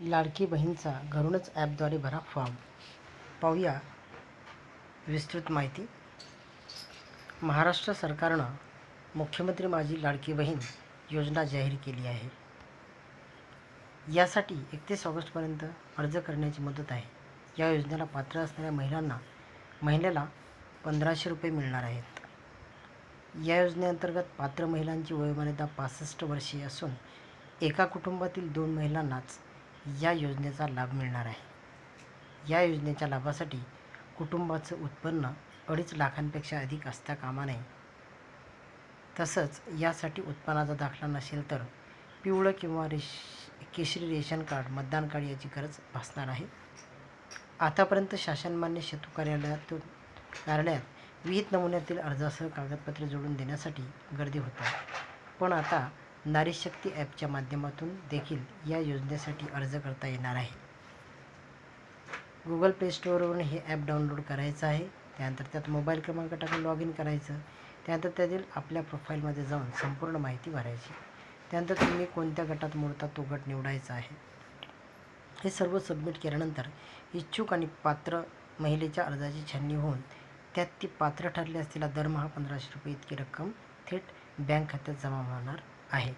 लाडकी बहीणचा घरूनच ॲपद्वारे भरा फॉर्म. पाहूया विस्तृत माहिती. महाराष्ट्र सरकारनं मुख्यमंत्री माझी लाडकी बहीण योजना जाहीर केली आहे. यासाठी एकतीस ऑगस्टपर्यंत अर्ज करण्याची मुदत आहे. या योजनेला पात्र असणाऱ्या महिलांना महिन्याला पंधराशे रुपये मिळणार आहेत. या योजनेअंतर्गत पात्र महिलांची वयोमर्यादा पासष्ट वर्षीय असून एका कुटुंबातील दोन महिलांनाच या योजनेचा लाभ मिळणार आहे. या योजनेच्या लाभासाठी कुटुंबाचं उत्पन्न अडीच लाखांपेक्षा अधिक असता कामा नये. तसंच यासाठी उत्पन्नाचा दाखला नसेल तर पिवळं किंवा रेश केशरी रेशन कार्ड मतदान कार्ड याची गरज भासणार आहे. आतापर्यंत शासनमान्य शेतू कार्यालयातून कार्यालयात विहित नमुन्यातील अर्जासह कागदपत्रे जोडून देण्यासाठी गर्दी होते. पण आता नारीशक्ती ॲपच्या माध्यमातून देखील या योजनेसाठी अर्ज करता येणार आहे. गुगल प्ले स्टोअरवरून हे ॲप डाउनलोड करायचं आहे. त्यानंतर त्यात मोबाईल क्रमांक टाकून लॉग इन करायचं. त्यानंतर त्यातील आपल्या प्रोफाईलमध्ये जाऊन संपूर्ण माहिती भरायची. त्यानंतर तुम्ही कोणत्या गटात मोडता तो गट निवडायचा आहे. हे सर्व सबमिट केल्यानंतर इच्छुक आणि पात्र महिलेच्या अर्जाची छाननी होऊन त्यात ती पात्र ठरल्यास तिला दरमहा पंधराशे रुपये इतकी रक्कम थेट बँक खात्यात जमा होणार. आहे